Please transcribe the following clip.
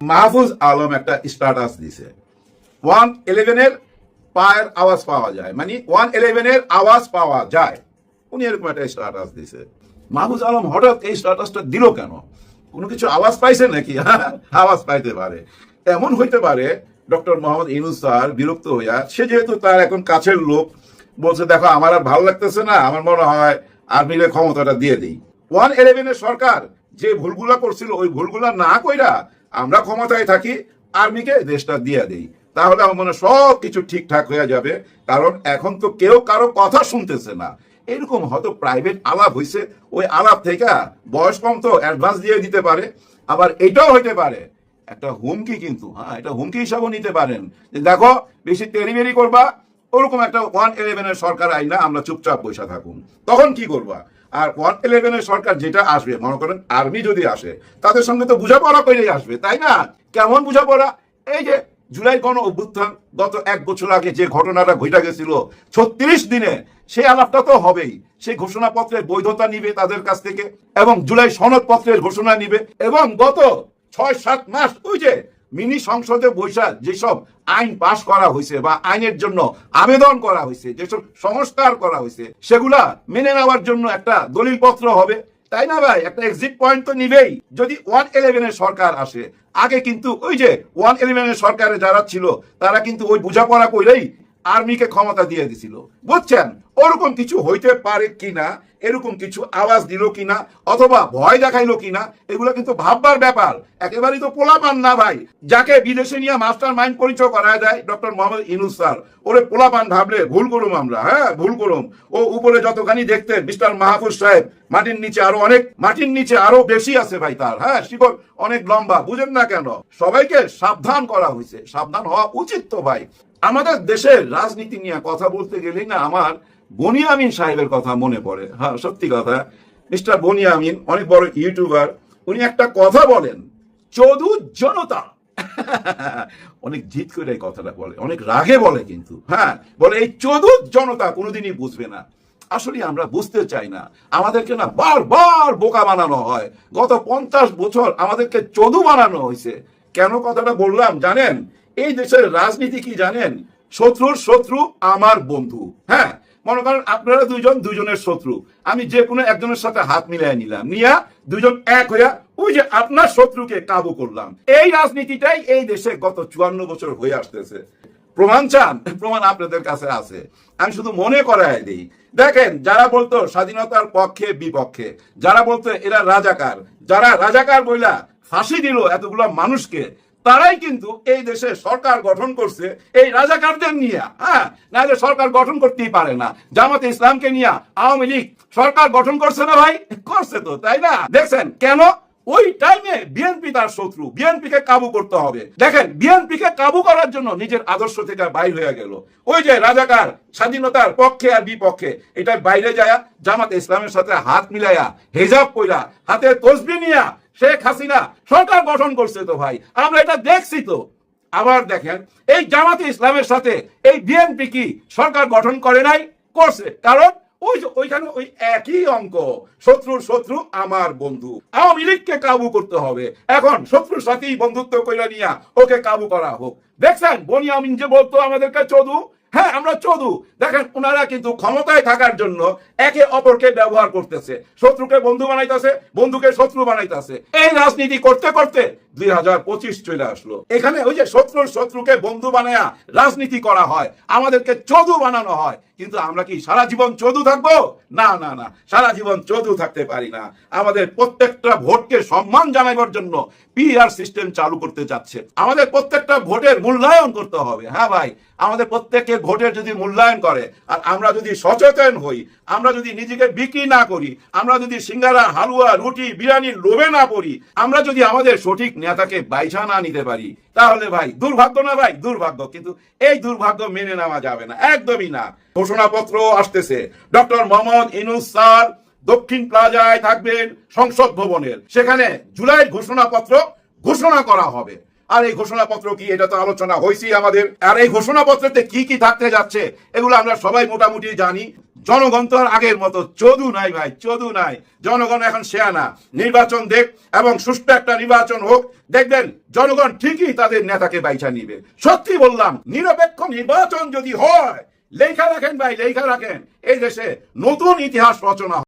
মাহফুজ আলম একটা স্ট্যাটাস দিছে। ওয়ান ইলেভেনের পায়ের আওয়াজ পাওয়া যায়। মানে ওয়ান ইলেভেনের আওয়াজ পাওয়া যায়। উনি এরকম একটা স্ট্যাটাস দিছে। মাহফুজ আলম হঠাৎ এই স্ট্যাটাসটা দিল কেন? কোনো কিছু আওয়াজ পাইছে নাকি? আওয়াজ পাইতে পারে। এমন হইতে পারে ডক্টর মোহাম্মদ ইনুস স্যার বিরক্ত হইয়া, সে যেহেতু তার এখন কাছের লোক, বলছে, দেখো, আমার আর ভালো লাগতেছে না। আমার মনে হয় আর্মিরে ক্ষমতাটা দিয়ে দিই। ওয়ান ইলেভেনের সরকার যে ভুলগুলা করছিল, ওই ভুলগুলা না কইরা আমরা ক্ষমতায় থাকি, আর্মিকে দেশটা দিয়ে দেই। তাহলে আমার মনে সব কিছু ঠিকঠাক হয়ে যাবে, কারণ এখন তো কেউ কারও কথা শুনতেছে না। এরকম হয়তো প্রাইভেট আলাপ হইছে, ওই আলাপ থেকে বয়স কম তো অ্যাডভান্স দিয়ে দিতে পারে, আবার এটাও হইতে পারে। একটা হুমকি কিন্তু হ্যাঁ এটা হুমকি হিসাবেও নিতে পারেন। যে দেখো, বেশি তেরিবেরি করবা, ওরকম একটা ওয়ান ইলেভেনের সরকার আইনা আমরা চুপচাপ বসে থাকুন। তখন কি করবা? আর ওয়ান ইলেভেনের সরকার যেটা আসবে, মনে করেন আর্মি যদি আসে, তাদের সঙ্গে তো বোঝাপড়া করেই আসবে, তাই না? কেমন বোঝাপড়া? এই যে জুলাই গণ অভ্যুত্থান, গত এক বছর আগে যে ঘটনাটা ঘটে গেছিল, ছত্রিশ দিনে, সেই আলাপটা তো হবেই। সেই ঘোষণাপত্রের বৈধতা নিবে তাদের কাছ থেকে, এবং জুলাই সনদপত্রের ঘোষণা নিবে, এবং গত ছয় সাত মাস, ওই যে মিনি সংসদে বৈশা যেসব আইন পাশ করা হয়েছে বা আইনের জন্য আবেদন করা হয়েছে, যেসব সংস্কার করা হয়েছে, সেগুলা মেনে নেওয়ার জন্য একটা দলিলপত্র হবে। তাই না ভাই? একটা এক্সিট পয়েন্ট তো নিবেই। যদি ওয়ান ইলেভেনের সরকার আসে, আগে কিন্তু ওই যে ওয়ান ইলেভেনের সরকারে যারা ছিল, তারা কিন্তু ওই বোঝাপড়া কইলেই আর্মিকে ক্ষমতা দিয়ে দিছিল। বুঝছেন? ওরকম কিছু হইতে পারে কিনা, এরকম কিছু আওয়াজ দিল কিনা, অথবা ভয় দেখাইলো কিনা, এগুলো কিন্তু ভাববার ব্যাপার। একেবারেই তো পোলাপান না ভাই। যাকে বিদেশে নিয়ে মাস্টার মাইন্ড পরিচয় করা যায় ডক্টর মোহাম্মদ ইনুস স্যার। ওরে পোলাপান ভাবলে ভুল করুম আমরা হ্যাঁ ভুল করুম। ও উপরে যতখানি দেখতেন, মিস্টার মাহফুজ সাহেব, মাটির নিচে আরও অনেক, মাটির নিচে আরও বেশি আছে ভাই তার হ্যাঁ শিকড় অনেক লম্বা, বুঝেন না কেন? সবাইকে সাবধান করা হয়েছে সাবধান হওয়া উচিত তো ভাই। আমাদের দেশের রাজনীতি নিয়ে কথা বলতে গেলেই না আমার বনিয়ামিন সাহেবের কথা মনে পড়ে। হ্যাঁ সত্যি কথা। মিস্টার বনিয়ামিন, অনেক বড় ইউটিউবার, উনি একটা কথা বলেন, চদু জনতা। অনেক জিত করে এই কথাটা বলে, অনেক রাগে বলে কিন্তু। হ্যাঁ বলে, এই চদু জনতা কোনোদিনই বুঝবে না। আসলে আমরা বুঝতে চাই না। আমাদেরকে না বারবার বোকা বানানো হয়। গত পঞ্চাশ বছর আমাদেরকে চদু বানানো হয়েছে। কেন কথাটা বললাম, জানেন? এই দেশের রাজনীতি কি জানেন? শত্রুর শত্রু আমার বন্ধু। হ্যাঁ মনে করেন আপনারা দুইজন দুইজনের শত্রু। আমি যে কোনো একজনের সাথে হাত মিলাই নিলাম। নিয়া দুইজন এক হইয়া ওই যে আপনার শত্রুকে কাবু করলাম। এই রাজনীতিটাই এই দেশে গত চুয়ান্ন বছর হয়ে আসতেছে। প্রমাণ চান? প্রমাণ আপনাদের কাছে আছে। আমি শুধু মনে করাই দিই। দেখেন, যারা বলতো স্বাধীনতার পক্ষে বিপক্ষে, যারা বলতো এরা রাজাকার, যারা রাজাকার বইলা ফাঁসি দিল এতগুলো মানুষকে তারাই কিন্তু এই দেশে সরকার গঠন করছে, এই রাজাকারদের নিয়ে। হ্যাঁ নাহলে সরকার গঠন করতেই পারে না। জামাতে ইসলামকে নিয়ে আওয়ামী লীগ সরকার গঠন করছে না ভাই? করছে তো, তাই না? দেখছেন, কেন? ওই টাইমে বিএনপি তার শত্রু। বিএনপি কে কাবু করতে হবে। দেখেন বিএনপি কে কাবু করার জন্য নিজের আদর্শ থেকে বাইর হয়ে গেল। ওই যে রাজাকার, স্বাধীনতার পক্ষে আর বিপক্ষে, এটা বাইরে যায় জামাতে ইসলামের সাথে হাত মিলাইয়া হেজাব কইরা, হাতে তসবি নিয়া শেখ হাসিনা সরকার গঠন করছে তো ভাই। আমরা এটা দেখছি তো। আবার দেখেন, এই জামাতে ইসলামের সাথে এই বিএনপি কি সরকার গঠন করে নাই? করছে। কারণ ওই ওইখানে ওই একই অঙ্ক, শত্রুর শত্রু আমার বন্ধু। আওয়ামী লীগকে কাবু করতে হবে। এখন শত্রুর সাথেই বন্ধুত্ব কইরা নিয়া ওকে কাবু করা হোক। দেখছেন বনিয়ামিন যে বলতো আমাদেরকে, চদু হ্যাঁ আমরা চদু। দেখেন ওনারা কিন্তু ক্ষমতায় থাকার জন্য একে অপরকে ব্যবহার করতেছে। শত্রুকে বন্ধু বানাইতেছে, বন্ধুকে শত্রু বানাইতেছে। এই রাজনীতি করতে করতে দুই হাজার পঁচিশ চলে আসলো। এখানে ওই যে শত্রুর শত্রুকে বন্ধু বানায়া রাজনীতি করা হয়, আমাদেরকে চদু বানানো হয়। কিন্তু আমরা কি সারা জীবন চদু থাকব? না না না। সারা জীবন চদু থাকতে পারি না। আমাদের প্রত্যেকটা ভোটকে সম্মান জানাবার জন্য পিআর সিস্টেম চালু করতে যাচ্ছে। আমাদের প্রত্যেকটা ভোটের মূল্যায়ন করতে হবে। হ্যাঁ ভাই, আমাদের প্রত্যেকের ভোটের যদি মূল্যায়ন করে, আর আমরা যদি সচেতন হই, আমরা যদি নিজেকে বিক্রি না করি, আমরা যদি সিঙ্গারা, হালুয়া, রুটি, বিরিয়ানির লোভে না পড়ি, আমরা যদি আমাদের সঠিক নেতাকে বাইছা না নিতে পারি তাহলে ভাই, দুর্ভাগ্য না ভাই? দুর্ভাগ্য, কিন্তু এই দুর্ভাগ্য মেনে নেওয়া যাবে না, একদমই না। ঘোষণাপত্র আসতেছে, ডক্টর মোহাম্মদ ইনুস স্যার দক্ষিণ প্লাজায় থাকবেন সংসদ ভবনের। সেখানে জুলাই ঘোষণাপত্র ঘোষণা করা হবে। আর এই ঘোষণাপত্র কি, এটা তো আলোচনা হয়েছি আমাদের। আর এই ঘোষণাপত্রতে কি কি থাকতে যাচ্ছে, এগুলো আমরা সবাই মোটামুটি জানি। জনগণ তো আর আগের মতো, চদু নাই ভাই, চদু নাই। জনগণ এখন শেয়ানা নির্বাচন দেখ এবং সুষ্ঠু একটা নির্বাচন হোক। দেখবেন, জনগণ ঠিকই তাদের নেতাকে বাইছা নিবে। সত্যি বললাম, নিরপেক্ষ নির্বাচন যদি হয়, লেখা রাখেন ভাই, লেখা রাখেন। এই দেশে নতুন ইতিহাস রচনা